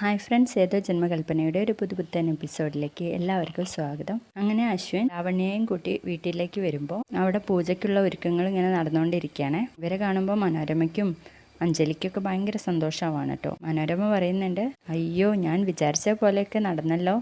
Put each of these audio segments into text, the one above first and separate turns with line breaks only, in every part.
Hi friends ഏതോ ജന്മകൽപ്പനയുടെ ഒരു പുതുപുത്തൻ എപ്പിസോഡിലേക്ക് എല്ലാവർക്കും സ്വാഗതം. അങ്ങനെ അശ്വിൻ ലാവണ്യയും കൂട്ടി വീട്ടിലേക്ക് വരുമ്പോൾ അവിടെ പൂജയ്ക്കുള്ള ഒരുക്കങ്ങൾ ഇങ്ങനെ നടന്നുകൊണ്ടിരിക്കുകയാണ്. ഇവരെ കാണുമ്പോൾ മനോരമയ്ക്കും അഞ്ജലിക്കൊക്കെ ഭയങ്കര സന്തോഷമാണ് കേട്ടോ മനോരമ പറയുന്നുണ്ട് അയ്യോ ഞാൻ വിചാരിച്ച പോലെയൊക്കെ നടന്നല്ലോ.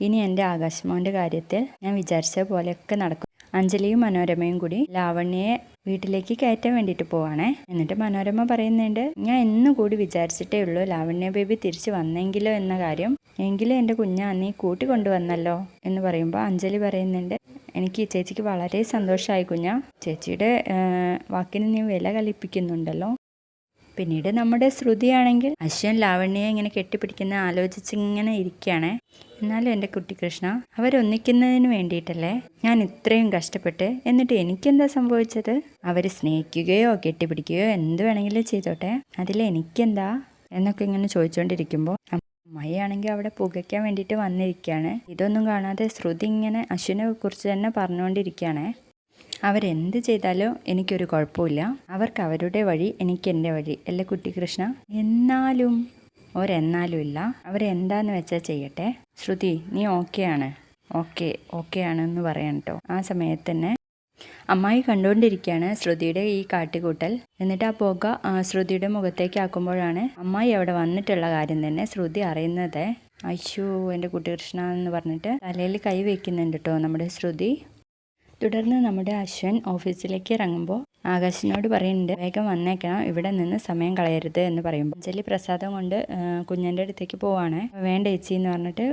ഇനി എന്റെ ആകാശമോന്റെ കാര്യത്തിൽ ഞാൻ വിചാരിച്ച പോലെയൊക്കെ നടക്കും. അഞ്ജലിയും മനോരമയും കൂടി ലാവണ്യയെ വീട്ടിലേക്ക് കയറ്റാൻ വേണ്ടിയിട്ട് പോവാണേ. എന്നിട്ട് മനോരമ പറയുന്നുണ്ട് ഞാൻ എന്നും കൂടി വിചാരിച്ചിട്ടേ ഉള്ളൂ ലാവണ്യ ബേബി തിരിച്ചു വന്നെങ്കിലോ എന്ന കാര്യം. എങ്കിലും എന്റെ കുഞ്ഞാ നീ കൂട്ടിക്കൊണ്ടുവന്നല്ലോ എന്ന് പറയുമ്പോൾ അഞ്ജലി പറയുന്നുണ്ട് എനിക്ക് ചേച്ചിക്ക് വളരെ സന്തോഷമായി കുഞ്ഞ. ചേച്ചിയുടെ വാക്കിന് നീ വില കൽപ്പിക്കുന്നുണ്ടല്ലോ. പിന്നീട് നമ്മുടെ ശ്രുതിയാണെങ്കിൽ അശ്വൻ ലാവണ്യയെ ഇങ്ങനെ കെട്ടിപ്പിടിക്കുന്ന ആലോചിച്ച് ഇങ്ങനെ ഇരിക്കുകയാണ്. എന്നാലും എന്റെ കുട്ടി കൃഷ്ണ അവരൊന്നിക്കുന്നതിന് വേണ്ടിയിട്ടല്ലേ ഞാൻ ഇത്രയും കഷ്ടപ്പെട്ട് എന്നിട്ട് എനിക്കെന്താ സംഭവിച്ചത്? അവർ സ്നേഹിക്കുകയോ കെട്ടിപ്പിടിക്കുകയോ എന്ത് വേണമെങ്കിലും ചെയ്തോട്ടെ. അതിൽ എനിക്കെന്താ? എന്നൊക്കെ ഇങ്ങനെ ചോദിച്ചുകൊണ്ടിരിക്കുമ്പോൾ അമ്മയാണെങ്കിൽ അവിടെ പുകയ്ക്കാൻ വേണ്ടിയിട്ട് വന്നിരിക്കുകയാണ്. ഇതൊന്നും കാണാതെ ശ്രുതി ഇങ്ങനെ അശ്വിനെ കുറിച്ച് തന്നെ പറഞ്ഞുകൊണ്ടിരിക്കുകയാണ്. അവരെന്ത് ചെയ്താലോ എനിക്കൊരു കുഴപ്പമില്ല. അവർക്ക് അവരുടെ വഴി എനിക്ക് എന്റെ വഴി. അല്ലേ കുട്ടി കൃഷ്ണ? എന്നാലും ഒരെന്നാലും ഇല്ല. അവരെന്താന്ന് വെച്ചാൽ ചെയ്യട്ടെ? ശ്രുതി നീ ഓക്കെയാണ്. ഓക്കെ ഓക്കെ ആണെന്ന് പറയാം കേട്ടോ ആ സമയത്ത് തന്നെ അമ്മായി കണ്ടുകൊണ്ടിരിക്കുകയാണ് ശ്രുതിയുടെ ഈ കാട്ടിക്കൂട്ടൽ എന്നിട്ട് ആ പുക ശ്രുതിയുടെ മുഖത്തേക്ക് ആക്കുമ്പോഴാണ് അമ്മായി അവിടെ വന്നിട്ടുള്ള കാര്യം തന്നെ ശ്രുതി അറിയുന്നത്. അയ്യോ എന്റെ കുട്ടികൃഷ്ണ എന്ന് പറഞ്ഞിട്ട് തലയിൽ കൈ വയ്ക്കുന്നുണ്ട് കേട്ടോ നമ്മുടെ ശ്രുതി. തുടർന്ന് നമ്മുടെ അശ്വൻ ഓഫീസിലേക്ക് ഇറങ്ങുമ്പോൾ ആകാശിനോട് പറയുന്നുണ്ട് വേഗം വന്നേക്കണം ഇവിടെ നിന്ന് സമയം കളയരുത് എന്ന് പറയുമ്പോൾ. അഞ്ജലി പ്രസാദം കൊണ്ട് കുഞ്ഞന്റെ അടുത്തേക്ക് പോവാണ്. വേണ്ട ചേച്ചി എന്ന് പറഞ്ഞിട്ട്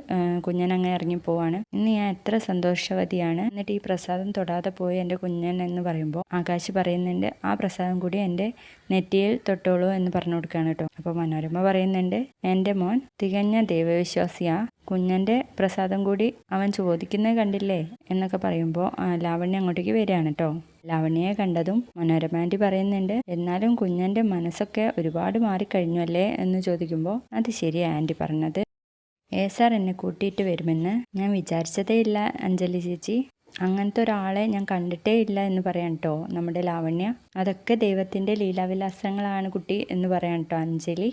കുഞ്ഞൻ അങ്ങ് ഇറങ്ങി പോവാണ്. ഇന്ന് ഞാൻ എത്ര സന്തോഷവതിയാണ്. എന്നിട്ട് ഈ പ്രസാദം തൊടാതെ പോയി എന്റെ കുഞ്ഞൻ എന്ന് പറയുമ്പോൾ ആകാശ് പറയുന്നുണ്ട് ആ പ്രസാദം കൂടി എന്റെ നെറ്റിയിൽ തൊട്ടോളൂ എന്ന് പറഞ്ഞു കൊടുക്കുകയാണ് കേട്ടോ. അപ്പോൾ മനോരമ പറയുന്നുണ്ട് എന്റെ മോൻ തികഞ്ഞ ദൈവവിശ്വാസിയാ. കുഞ്ഞന്റെ പ്രസാദം കൂടി അവൻ ചോദിക്കുന്നത് കണ്ടില്ലേ എന്നൊക്കെ പറയുമ്പോൾ ലാവണ്യ അങ്ങോട്ടേക്ക് വരികയാണ് കേട്ടോ ലാവണ്യയെ കണ്ടതും മനോരമ ആന്റി പറയുന്നുണ്ട് എന്നാലും കുഞ്ഞന്റെ മനസ്സൊക്കെ ഒരുപാട് മാറിക്കഴിഞ്ഞു അല്ലേ? എന്ന് ചോദിക്കുമ്പോൾ അത് ശരിയാ ആന്റി പറഞ്ഞത്. ഏ സാർ എന്നെ കൂട്ടിയിട്ട് വരുമെന്ന് ഞാൻ വിചാരിച്ചതേ ഇല്ല അഞ്ജലി ചേച്ചി. അങ്ങനത്തെ ഒരാളെ ഞാൻ കണ്ടിട്ടേ ഇല്ല എന്ന് പറയാം കേട്ടോ നമ്മുടെ ലാവണ്യ. അതൊക്കെ ദൈവത്തിന്റെ ലീലാവിലാസങ്ങളാണ് കുട്ടി എന്ന് പറയാം കേട്ടോ അഞ്ജലി.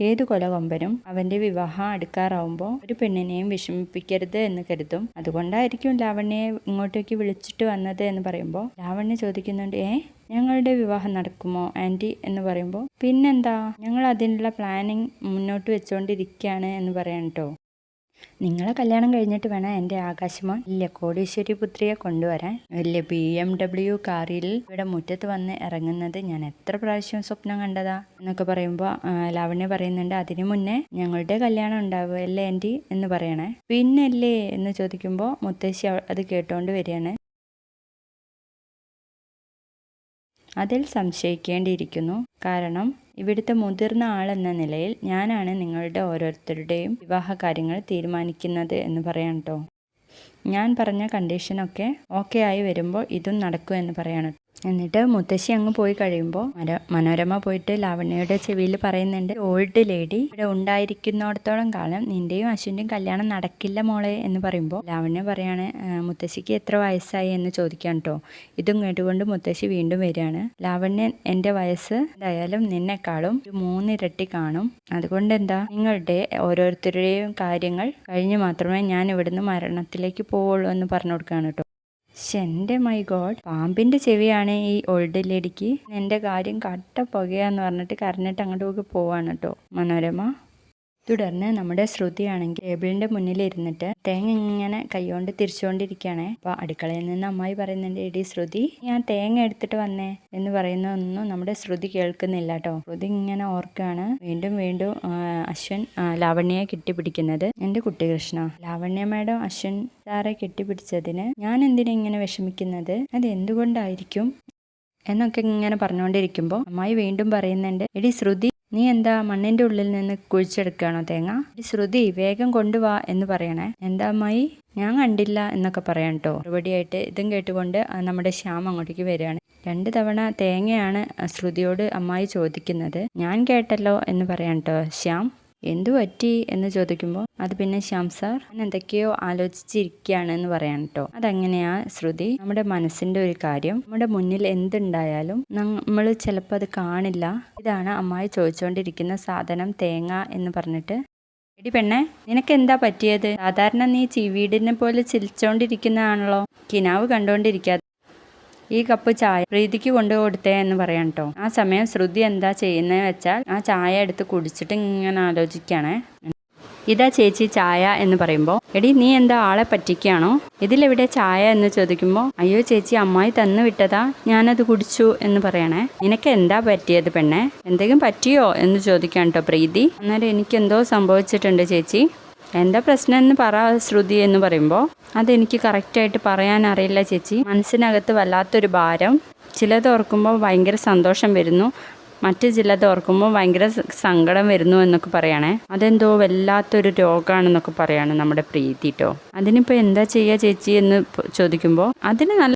ഏതു കൊലകൊമ്പനും അവന്റെ വിവാഹം അടുക്കാറാവുമ്പോൾ ഒരു പെണ്ണിനെയും വിഷമിപ്പിക്കരുത് എന്ന് കരുതും. അതുകൊണ്ടായിരിക്കും ലാവണ്യയെ ഇങ്ങോട്ടേക്ക് വിളിച്ചിട്ട് വന്നത് എന്ന് പറയുമ്പോൾ ലാവണ്യ ചോദിക്കുന്നുണ്ട് ഏ ഞങ്ങളുടെ വിവാഹം നടക്കുമോ ആന്റി? എന്ന് പറയുമ്പോൾ പിന്നെന്താ? ഞങ്ങൾ അതിനുള്ള പ്ലാനിങ് മുന്നോട്ട് വെച്ചുകൊണ്ടിരിക്കുകയാണ് എന്ന് പറയാം കേട്ടോ നിങ്ങളെ കല്യാണം കഴിഞ്ഞിട്ട് വേണം എന്റെ ആകാശമോൻ വലിയ കോടീശ്വരി പുത്രിയെ കൊണ്ടുവരാൻ. വലിയ ബി എം ഡബ്ല്യു കാറിൽ ഇവിടെ മുറ്റത്ത് വന്ന് ഇറങ്ങുന്നത് ഞാൻ എത്ര പ്രാവശ്യം സ്വപ്നം കണ്ടതാ എന്നൊക്കെ പറയുമ്പോൾ ലാവണ്യ പറയുന്നുണ്ട് അതിനു മുന്നേ ഞങ്ങളുടെ കല്യാണം ഉണ്ടാവുക അല്ലേ ആന്റി? എന്ന് പറയണേ. പിന്നല്ലേ? എന്ന് ചോദിക്കുമ്പോൾ മുത്തശ്ശി അത് കേട്ടുകൊണ്ട് വരികയാണ്. അതിൽ സംശയിക്കേണ്ടിയിരിക്കുന്നു. കാരണം ഇവിടുത്തെ മുതിർന്ന ആളെന്ന നിലയിൽ ഞാനാണ് നിങ്ങളുടെ ഓരോരുത്തരുടെയും വിവാഹ കാര്യങ്ങൾ തീരുമാനിക്കുന്നത് എന്ന് പറയാം കേട്ടോ ഞാൻ പറഞ്ഞ കണ്ടീഷനൊക്കെ ഓക്കെ ആയി വരുമ്പോൾ ഇതും നടക്കും എന്ന് പറയാണ് എന്നിട്ട് മുത്തശ്ശി അങ്ങ് പോയി കഴിയുമ്പോൾ മനോരമ പോയിട്ട് ലാവണ്യയുടെ ചെവിയിൽ പറയുന്നുണ്ട് ഓൾഡ് ലേഡി ഇവിടെ ഉണ്ടായിരിക്കുന്നിടത്തോളം കാലം നിന്റെയും അശ്വിന്റെയും കല്യാണം നടക്കില്ല മോളെ എന്ന് പറയുമ്പോൾ ലാവണ്യ പറയാണ് "ആ, മുത്തശ്ശിക്ക് എത്ര വയസ്സായി? എന്ന് ചോദിക്കാൻ കേട്ടോ ഇതും കേട്ടുകൊണ്ട് മുത്തശ്ശി വീണ്ടും വരികയാണ് ലാവണ്യൻ എന്റെ വയസ്സ് എന്തായാലും നിന്നെക്കാളും ഒരു മൂന്നിരട്ടി കാണും. അതുകൊണ്ട് എന്താ നിങ്ങളുടെ ഓരോരുത്തരുടെയും കാര്യങ്ങൾ കഴിഞ്ഞ് മാത്രമേ ഞാൻ ഇവിടുന്ന് മരണത്തിലേക്ക് പോവുള്ളൂ എന്ന് പറഞ്ഞു കൊടുക്കുകയാണ് കേട്ടോ ശ്ശെ, എന്റെ മൈ ഗോഡ് പാമ്പിന്റെ ചെവിയാണ് ഈ ഓൾഡ് ലേഡിക്ക്. എന്റെ കാര്യം കട്ട പുകയാന്ന് പറഞ്ഞിട്ട് കരഞ്ഞിട്ട് അങ്ങോട്ട് പോവാണ് കേട്ടോ മനോരമ. തുടർന്ന് നമ്മുടെ ശ്രുതിയാണെങ്കിൽ ടേബിളിന്റെ മുന്നിൽ ഇരുന്നിട്ട് തേങ്ങ ഇങ്ങനെ കൈകൊണ്ട് തിരിച്ചുകൊണ്ടിരിക്കുകയാണ്. അപ്പോൾ അടുക്കളയിൽ നിന്ന് അമ്മായി പറയുന്നുണ്ട് എടി ശ്രുതി ഞാൻ തേങ്ങ എടുത്തിട്ട് വന്നേ എന്ന് പറയുന്നതൊന്നും നമ്മുടെ ശ്രുതി കേൾക്കുന്നില്ല കേട്ടോ. ശ്രുതി ഇങ്ങനെ ഓർക്കുകയാണ്. വീണ്ടും വീണ്ടും അശ്വൻ ലാവണ്യയെ കെട്ടിപ്പിടിക്കുന്നത് എന്റെ കുട്ടി കൃഷ്ണ. ലാവണ്യ മാഡം അശ്വൻ സാറെ കെട്ടിപ്പിടിച്ചതിന് ഞാൻ എന്തിനാ ഇങ്ങനെ വിഷമിക്കുന്നത്? അത് എന്തുകൊണ്ടായിരിക്കും എന്നൊക്കെ ഇങ്ങനെ പറഞ്ഞുകൊണ്ടിരിക്കുമ്പോൾ അമ്മായി വീണ്ടും പറയുന്നുണ്ട് എടി ശ്രുതി നീ എന്താ മണ്ണിന്റെ ഉള്ളിൽ നിന്ന് കുഴിച്ചെടുക്കുകയാണോ തേങ്ങ? ശ്രുതി വേഗം കൊണ്ടുവാ എന്ന് പറയണേ. എന്താ അമ്മായി? ഞാൻ കണ്ടില്ല എന്നൊക്കെ പറയാം കേട്ടോ. മറുപടിയായിട്ട് ഇതും കേട്ടുകൊണ്ട് നമ്മുടെ ശ്യാം അങ്ങോട്ടേക്ക് വരികയാണ്. രണ്ട് തവണ തേങ്ങയാണ് ശ്രുതിയോട് അമ്മായി ചോദിക്കുന്നത്. ഞാൻ കേട്ടല്ലോ എന്ന് പറയാം കേട്ടോ. ശ്യാം എന്തു പറ്റി എന്ന് ചോദിക്കുമ്പോൾ അത് പിന്നെ ശ്യാം എന്തൊക്കെയോ ആലോചിച്ചിരിക്കുകയാണ് എന്ന് പറയാൻ കേട്ടോ അതങ്ങനെയാ ശ്രുതി. നമ്മുടെ മനസ്സിന്റെ ഒരു കാര്യം നമ്മുടെ മുന്നിൽ എന്തുണ്ടായാലും നമ്മൾ ചിലപ്പോൾ അത് കാണില്ല. ഇതാണ് അമ്മായി ചോദിച്ചുകൊണ്ടിരിക്കുന്ന സാധനം തേങ്ങ എന്ന് പറഞ്ഞിട്ട്. എടി പെണ്ണെ നിനക്ക് എന്താ പറ്റിയത്? സാധാരണ നീ ചീവീടിനെ പോലെ ചിരിച്ചോണ്ടിരിക്കുന്നതാണല്ലോ കിനാവ് കണ്ടോണ്ടിരിക്കാതെ. ഈ കപ്പ് ചായ പ്രീതിക്ക് കൊണ്ടു കൊടുത്തേ എന്ന് പറയാം കേട്ടോ ആ സമയം ശ്രുതി എന്താ ചെയ്യുന്നത് വെച്ചാൽ ആ ചായ എടുത്ത് കുടിച്ചിട്ട് ഇങ്ങനെ ആലോചിക്കുകയാണേ ഇതാ ചേച്ചി ചായ എന്ന് പറയുമ്പോൾ എടി നീ എന്താ ആളെ പറ്റിക്കുകയാണോ ഇതിലെവിടെ ചായ എന്ന് ചോദിക്കുമ്പോൾ അയ്യോ ചേച്ചി അമ്മായി തന്നു വിട്ടതാ ഞാനത് കുടിച്ചു എന്ന് പറയണേ. നിനക്ക് എന്താ പറ്റിയത് പെണ്ണെ? എന്തെങ്കിലും പറ്റിയോ എന്ന് ചോദിക്കാൻ കേട്ടോ പ്രീതി. അന്നേരം എനിക്കെന്തോ സംഭവിച്ചിട്ടുണ്ട് ചേച്ചി. എന്താ പ്രശ്നം എന്ന് പറ ശ്രുതി എന്ന് പറയുമ്പോൾ അതെനിക്ക് കറക്റ്റായിട്ട് പറയാൻ അറിയില്ല ചേച്ചി. മനസ്സിനകത്ത് വല്ലാത്തൊരു ഭാരം. ചിലത് ഓർക്കുമ്പോൾ ഭയങ്കര സന്തോഷം വരുന്നു. മറ്റു ചിലത് ഓർക്കുമ്പോൾ ഭയങ്കര സങ്കടം വരുന്നു എന്നൊക്കെ പറയണേ. അതെന്തോ വല്ലാത്തൊരു രോഗമാണെന്നൊക്കെ പറയാണ് നമ്മുടെ പ്രീതി കേട്ടോ അതിനിപ്പോൾ എന്താ ചെയ്യുക ചേച്ചി എന്ന് ചോദിക്കുമ്പോൾ അതിന് നല്ല